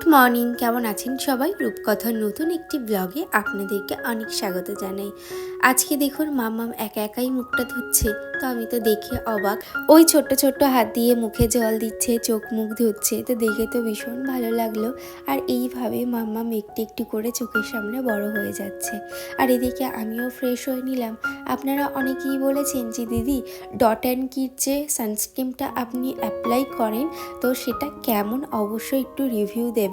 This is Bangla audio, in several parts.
Good morning. কেমন আছেন সবাই? রূপকথার নতুন একটি ব্লগে আপনাদেরকে অনেক স্বাগত জানাই। আজকে দেখুন মাম্মাম একা একাই মুখটা ধুচ্ছে। তো আমি তো দেখে অবাক। ওই ছোট্ট ছোট্ট হাত দিয়ে মুখে জল দিচ্ছে, চোখ মুখ ধুচ্ছে। তো দেখে তো ভীষণ ভালো লাগল। আর এইভাবে মাম্মাম একটু একটু করে চোখের সামনে বড় হয়ে যাচ্ছে। আর এদিকে আমিও ফ্রেশ হয়ে নিলাম। আপনারা অনেকেই বলেছেন যে, দিদি ডট অ্যান্ড কিট যে সানস্ক্রিনটা আপনি অ্যাপ্লাই করেন, তো সেটা কেমন? অবশ্যই একটু রিভিউ দেবেন।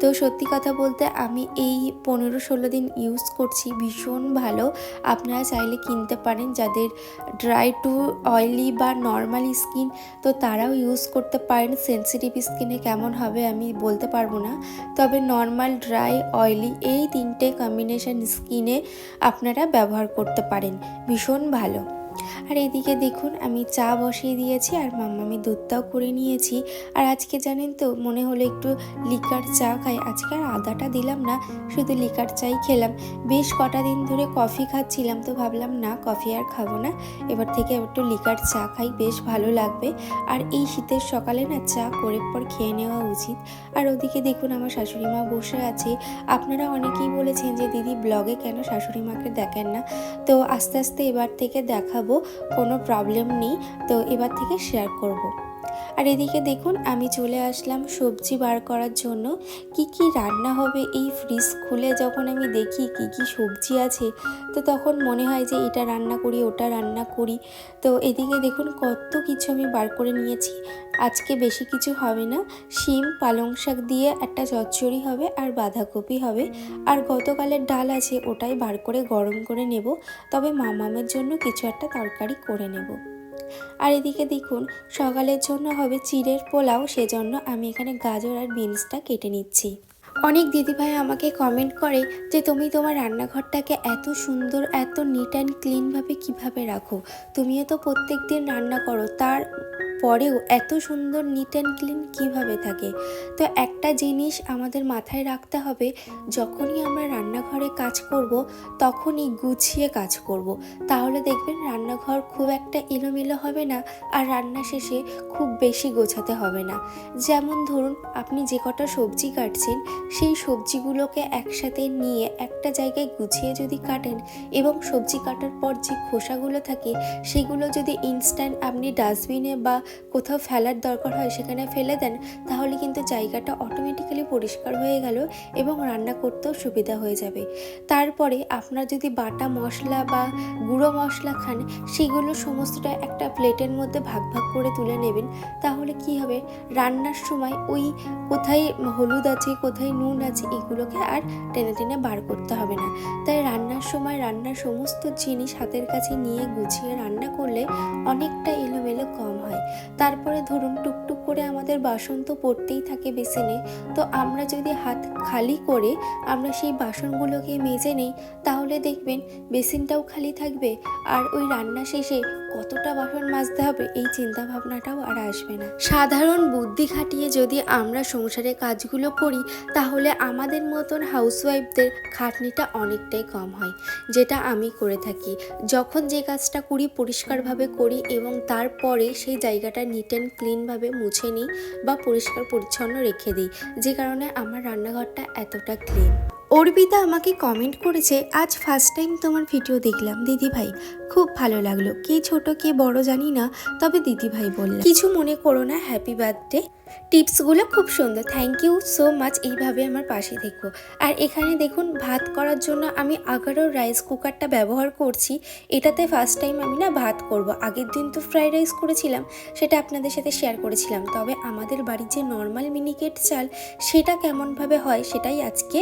তো সত্যি কথা বলতে আমি এই পনেরো ষোলো দিন ইউজ করছি, ভীষণ ভালো। আপনারা চাইলে কিনতে পারেন যাদের ড্রাই টু অয়েলি বা নর্মাল স্কিন তো তারাও ইউজ করতে পারেন। সেন্সিটিভ স্কিনে কেমন হবে আমি বলতে পারব না। তবে নর্মাল ড্রাই অয়েলি এই তিনটে কম্বিনেশন স্কিনে আপনারা ব্যবহার করতে পারেন। ভীষণ ভালো। আর এদিকে দেখুন, আমি চা বসিয়ে দিয়েছি আর মাম্মামি দুধটাও করে নিয়েছি। আর আজকে জানেন তো, মনে হলো একটু লিকার চা খাই। আজকে আর আদাটা দিলাম না, শুধু লিকার চাই খেলাম। বেশ কটা দিন ধরে কফি খাচ্ছিলাম তো ভাবলাম, না, কফি আর খাব না। এবার থেকে একটু লিকার চা খাই, বেশ ভালো লাগবে। আর এই শীতের সকালে না চা করে পর খেয়ে নেওয়া উচিত। আর ওদিকে দেখুন, আমার শাশুড়ি মা বসে আছে। আপনারা অনেকেই বলেছেন যে, দিদি ব্লগে কেন শাশুড়ি মাকে দেখেন না? তো আস্তে আস্তে এবার থেকে দেখাবো। কোনো প্রবলেম নেই তো এবার থেকে শেয়ার করব। আর এদিকে দেখুন, আমি চলে আসলাম সবজি বার করার জন্য। কি কি রান্না হবে এই ফ্রিজ খুলে যখন আমি দেখি কি কি সবজি আছে, তো তখন মনে হয় যে এটা রান্না করি, ওটা রান্না করি। তো এদিকে দেখুন, কত কিছু আমি বার করে নিয়েছি। আজকে বেশি কিছু হবে না, শিম, পালং শাক দিয়ে একটা চচ্চড়ি হবে আর বাঁধাকপি হবে। আর গতকালের ডাল আছে, ওটাই বার করে গরম করে নেব। তবে মামামের জন্য কিছু একটা তরকারি করে নেব। আর এদিকে দেখুন, সকালের জন্য হবে চিড়ের পোলাও, সেজন্য আমি এখানে গাজর আর বিনসটা কেটে নিচ্ছি। অনেক দিদিভাই আমাকে কমেন্ট করে যে, তুমি তোমার রান্নাঘরটাকে এত সুন্দর, এত নিট অ্যান্ড ক্লিনভাবে কীভাবে রাখো? তুমিও তো প্রত্যেক দিন রান্না করো, তার পরেও এত সুন্দর নিট অ্যান্ড ক্লিন কীভাবে থাকে? তো একটা জিনিস আমাদের মাথায় রাখতে হবে, যখনই আমরা রান্নাঘরে কাজ করব, তখনই গুছিয়ে কাজ করব। তাহলে দেখবেন রান্নাঘর খুব একটা এলোমেলো হবে না, আর রান্না শেষে খুব বেশি গোছাতে হবে না। যেমন ধরুন, আপনি যে কটা সবজি কাটছেন, সেই সবজিগুলোকে একসাথে নিয়ে একটা জায়গায় গুছিয়ে যদি কাটেন এবং সবজি কাটার পর যে খোসাগুলো থাকে, সেগুলো যদি ইনস্ট্যান্ট আপনি ডাস্টবিনে বা কোথাও ফেলার দরকার হয় সেখানে ফেলে দেন, তাহলে কিন্তু জায়গাটা অটোমেটিক্যালি পরিষ্কার হয়ে গেল এবং রান্না করতেও সুবিধা হয়ে যাবে। তারপরে আপনার যদি বাটা মশলা বা গুঁড়ো মশলা খান, সেগুলো সমস্তটা একটা প্লেটের মধ্যে ভাগ ভাগ করে তুলে নেবেন, তাহলে কি হবে? রান্নার সময় ওই কোথায় হলুদ আছে, কোথায় নুন আছে, এগুলোকে আর টেনে টেনে বার করতে হবে না। তাই রান্নার সময় রান্নার সমস্ত জিনিস হাতের কাছে নিয়ে গুছিয়ে রান্না করলে অনেকটা তারপরে ধরুন টুকটুক করে আমাদের বাসন তো পড়তেই থাকে বেসিনে, তো আমরা যদি হাত খালি করে আমরা সেই বাসনগুলোকে মেজে নিই, তাহলে দেখবেন বেসিনটাও খালি থাকবে আর ওই রান্না শেষে কতটা বাসন মাজতে হবে এই চিন্তা ভাবনাটাও আর আসবে না। সাধারণ বুদ্ধি খাটিয়ে যদি আমরা সংসারে কাজগুলো করি, তাহলে আমাদের মতন হাউসওয়াইফদের খাটনিটা অনেকটাই কম হয়, যেটা আমি করে থাকি। যখন যে কাজটা করি, পরিষ্কারভাবে করি এবং তারপরে সেই জায়গাটা নিট অ্যান্ড ক্লিনভাবে মুছে নিই বা পরিষ্কার পরিচ্ছন্ন রেখে দিই, যে কারণে আমার রান্নাঘরটা এতটা ক্লিন অর্পিতা আমাকে কমেন্ট করেছে, আজ ফার্স্ট টাইম তোমার ভিডিও দেখলাম দিদি ভাই খুব ভালো লাগল। কে ছোট, কে বড় জানি না, তবে দিদি ভাই বললাম কিছু মনে করো না হ্যাপি বার্থডে টিপসগুলো খুব সুন্দর। থ্যাংক ইউ সো মাচ এইভাবে আমার পাশে থেকো। আর এখানে দেখুন, ভাত করার জন্য আমি আগারও রাইস কুকারটা ব্যবহার করছি। এটাতে ফার্স্ট টাইম আমি না ভাত করব। আগের দিন তো ফ্রাইড রাইস করেছিলাম, সেটা আপনাদের সাথে শেয়ার করেছিলাম। তবে আমাদের বাড়ির যে নর্মাল মিনিকেট চাল, সেটা কেমনভাবে হয় সেটাই আজকে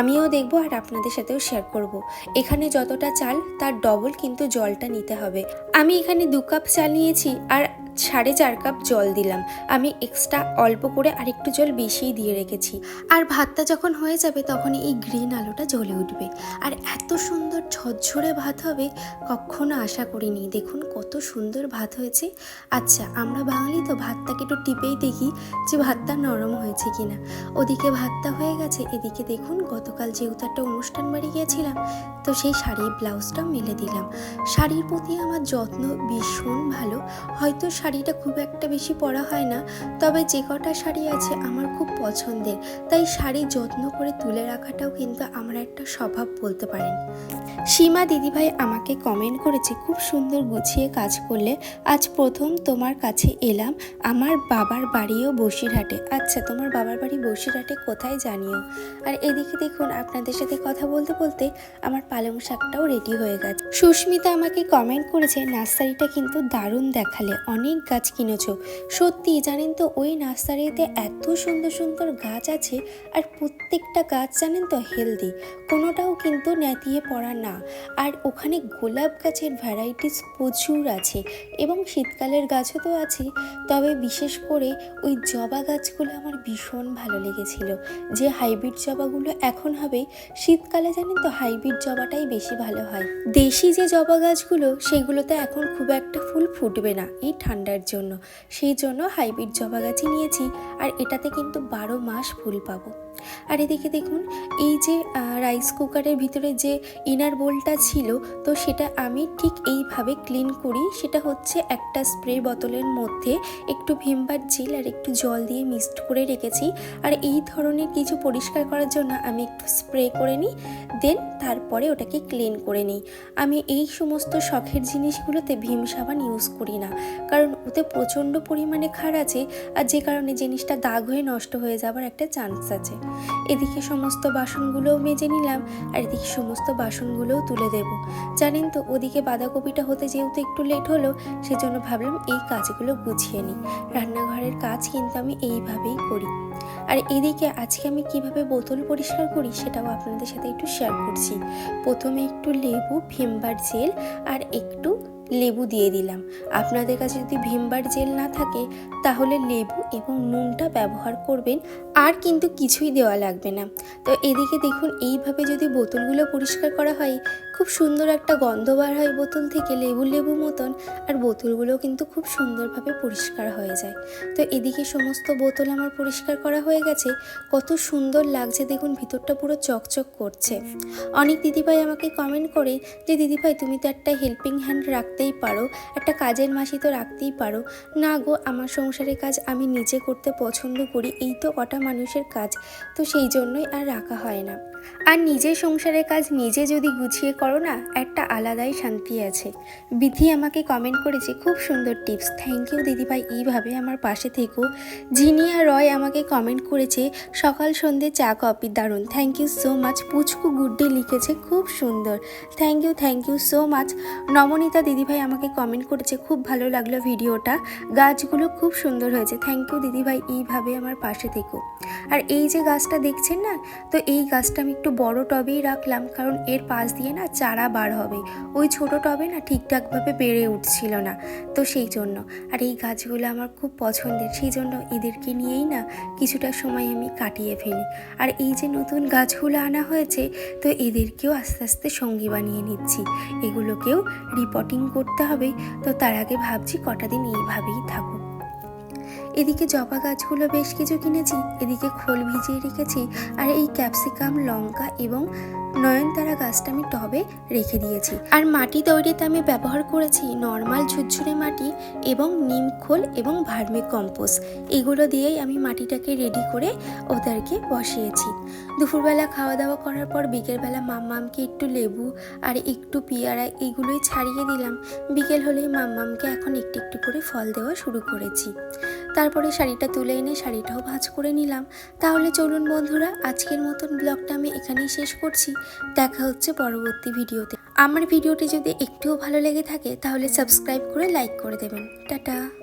আমিও দেখব আর আপনাদের সাথেও শেয়ার করব। এখানে যতটা চাল, তার ডবল কিন্তু জলটা নিতে হবে। আমি এখানে দু কাপ চা নিয়েছি আর সাড়ে চার কাপ জল দিলাম। আমি এক্সট্রা অল্প করে আরেকটু জল বেশিই দিয়ে রেখেছি। আর ভাতটা যখন হয়ে যাবে তখন এই গ্রিন আলোটা জ্বলে উঠবে। আর এত সুন্দর ঝরঝরে ভাত হবে, কখনো আশা করিনি। দেখুন কত সুন্দর ভাত হয়েছে। আচ্ছা আমরা বাঙালি তো ভাতটাকে একটু টিপেই দেখি যে ভাতটা নরম হয়েছে কিনা। ওদিকে ভাতটা হয়ে গেছে, এদিকে দেখুন গতকাল যেহেতু একটা অনুষ্ঠান বাড়ি গিয়েছিলাম, তো সেই শাড়ির ব্লাউজটা মেলে দিলাম। শাড়ির প্রতি আমার যত্ন ভীষণ ভালো। হয়তো শাড়িটা খুব একটা বেশি পরা হয় না, তবে যে কটা শাড়ি আছে আমার খুব পছন্দের। তাই শাড়ি যত্ন করে তুলে রাখাটাও কিন্তু আমার একটা স্বভাব বলতে পারেন। সীমা দিদিভাই আমাকে কমেন্ট করেছে, খুব সুন্দর গুছিয়ে কাজ করলে, আজ প্রথম তোমার কাছে এলাম, আমার বাবার বাড়িও বসিরহাটে। আচ্ছা তোমার বাবার বাড়ি বসিরহাটে কোথায় জানিও? আর এদিকে দেখুন, আপনাদের সাথে কথা বলতে বলতে আমার পালং শাকটাও রেডি হয়ে গেছে। সুস্মিতা আমাকে কমেন্ট করেছে, নার্সারিটা কিন্তু দারুণ দেখালে। অনেক গাছ কিনেছ। সত্যি জানেন তো, ওই নার্সারিতে এত সুন্দর সুন্দর গাছ আছে আর প্রত্যেকটা গাছ জানেন তো হেলদি কোনোটাও কিন্তু ন্যাতিয়ে পড়া না। আর ওখানে গোলাপ গাছের ভ্যারাইটিস প্রচুর আছে এবং শীতকালের গাছও তো আছে। তবে বিশেষ করে ওই জবা গাছগুলো আমার ভীষণ ভালো লেগেছিল। যে হাইব্রিড জবাগুলো এখন হবে, শীতকালে জানেন তো হাইব্রিড জবাটাই বেশি ভালো হয়। দেশি যে জবা গাছগুলো, সেগুলোতে এখন খুব একটা ফুল ফুটবে না, এই ঠান্ডার জন্য। সেই জন্য হাইব্রিড জবা গাছই নিয়েছি আর এটাতে কিন্তু বারো মাস ফুল পাবো। আর এদিকে দেখুন, এই যে রাইস কুকারের ভিতরে যে ইনার বোলটা ছিল, তো সেটা আমি ঠিক এইভাবে ক্লিন করি। সেটা হচ্ছে একটা স্প্রে বোতলের মধ্যে একটু ভিমবার জেল আর একটু জল দিয়ে মিক্সড করে রেখেছি। আর এই ধরনের কিছু পরিষ্কার করার জন্য আমি একটু স্প্রে করে নিই দেন তারপরে ওটাকে ক্লিন করে নিই। আমি এই সমস্ত শখের জিনিসগুলোতে ভীম সাবান ইউজ করি না। কারণ ওতে প্রচণ্ড পরিমাণে ক্ষার আছে আর যে কারণে জিনিসটা দাগ হয়ে নষ্ট হয়ে যাবার একটা চান্স আছে। এদিকে সমস্ত বাসনগুলোও মেজে নিলাম আর এদিকে সমস্ত বাসনগুলোও তুলে দেব। জানেন তো, ওদিকে বাঁধাকপিটা হতে যেহেতু একটু লেট হলো, সেজন্য ভাবলাম এই কাজগুলো গুছিয়ে নিই। রান্নাঘরের কাজ কিন্তু আমি এইভাবেই করি। আর এদিকে আজকে আমি কীভাবে বোতল পরিষ্কার করি সেটাও আপনাদের সাথে একটু শেয়ার করছি। প্রথমে একটু লেবু, ভিমবার জেল আর একটু লেবু দিয়ে দিলাম। আপনাদের কাছে যদি ভিমবার জেল না থাকে, তাহলে লেবু এবং নুনটা ব্যবহার করবেন, আর কিন্তু কিছুই দেওয়া লাগবে না। তো এদিকে দেখুন, এইভাবে যদি বোতলগুলো পরিষ্কার করা হয় খুব সুন্দর একটা গন্ধ বার হয় বোতল থেকে লেবু লেবু মতন, আর বোতলগুলো কিন্তু খুব সুন্দরভাবে পরিষ্কার হয়ে যায়। তো এদিকে সমস্ত বোতল আমার পরিষ্কার করা হয়ে গেছে। কত সুন্দর লাগছে দেখুন, ভিতরটা পুরো চকচক করছে। অনেক দিদিভাই আমাকে কমেন্ট করে যে, দিদিভাই, তুমি তো একটা হেল্পিং হ্যান্ড রাখতেই পারো, একটা কাজের মাসি তো রাখতেই পারো। না গো, আমার সংসারের কাজ আমি নিজে করতে পছন্দ করি, এই তো কটা মানুষের কাজ, তো সেই জন্যই আর রাখা হয় না। আর নিজের সংসারের কাজ নিজে যদি গুছিয়ে করো না, একটা আলাদাই শান্তি আছে। বিধি আমাকে কমেন্ট করেছে, খুব সুন্দর টিপস থ্যাংক ইউ দিদিভাই, এইভাবে আমার পাশে থেকো। জিনিয়া রয় আমাকে কমেন্ট করেছে, সকাল সন্ধে চা কপি দারুণ। থ্যাংক ইউ সো মাচ পুচকু গুড্ডি লিখেছে, খুব সুন্দর। Thank you thank you so much Namanita দিদিভাই আমাকে কমেন্ট করেছে, খুব ভালো লাগল ভিডিওটা। গাছগুলো খুব সুন্দর হয়েছে। থ্যাংক ইউ দিদিভাই, এইভাবে আমার পাশে থেকো। আর এই যে গাছটা দেখছেন না, তো এই গাছটা আমি একটু বড় টবেই রাখলাম, কারণ এর পাশ দিয়ে না চারা বার হবে। ওই ছোট টবে না ঠিকঠাকভাবে বেড়ে উঠছিল না। তো সেই জন্য। আর এই গাছগুলো আমার খুব পছন্দের। সেই জন্য এদেরকে নিয়েই না কিছুটা সময় আমি কাটিয়ে ফেলি। আর এই যে নতুন গাছগুলো আনা হয়েছে, তো এদেরকেও আস্তে আস্তে সঙ্গী বানিয়ে নিচ্ছি। এগুলোকেও রিপোর্টিং করতে হবে। তো তার আগে ভাবছি কটা দিন এইভাবেই থাকুক। এদিকে জবা গাছগুলো বেশ কিছু কিনেছি, এদিকে খোল ভিজিয়ে রেখেছি, আর এই ক্যাপসিকাম, লঙ্কা এবং নয়নতারা গাছটা আমি টবে রেখে দিয়েছি। আর মাটি তৈরিতে আমি ব্যবহার করেছি নর্মাল ঝুরঝুরে মাটি এবং নিম খোল এবং ভার্মি কম্পোস্ট। এগুলো দিয়েই আমি মাটিটাকে রেডি করে ওদেরকে বসিয়েছি। দুপুরবেলা খাওয়া দাওয়া করার পর বিকেলবেলা মাম্মামকে একটু লেবু আর একটু পেয়ারা এগুলোই ছাড়িয়ে দিলাম। বিকেল হলেই মাম্মামকে এখন একটু একটু করে ফল দেওয়া শুরু করেছি। তারপরে শাড়িটা তুলে এনে শাড়িটাও ভাঁজ করে নিলাম। তাহলে চলুন বন্ধুরা, আজকের মতন ব্লগটা আমি এখানেই শেষ করছি। দেখা হচ্ছে পরবর্তী ভিডিওতে। আমার ভিডিওটি যদি একটুও ভালো লেগে থাকে, তাহলে সাবস্ক্রাইব করে লাইক করে দেবেন। টাটা।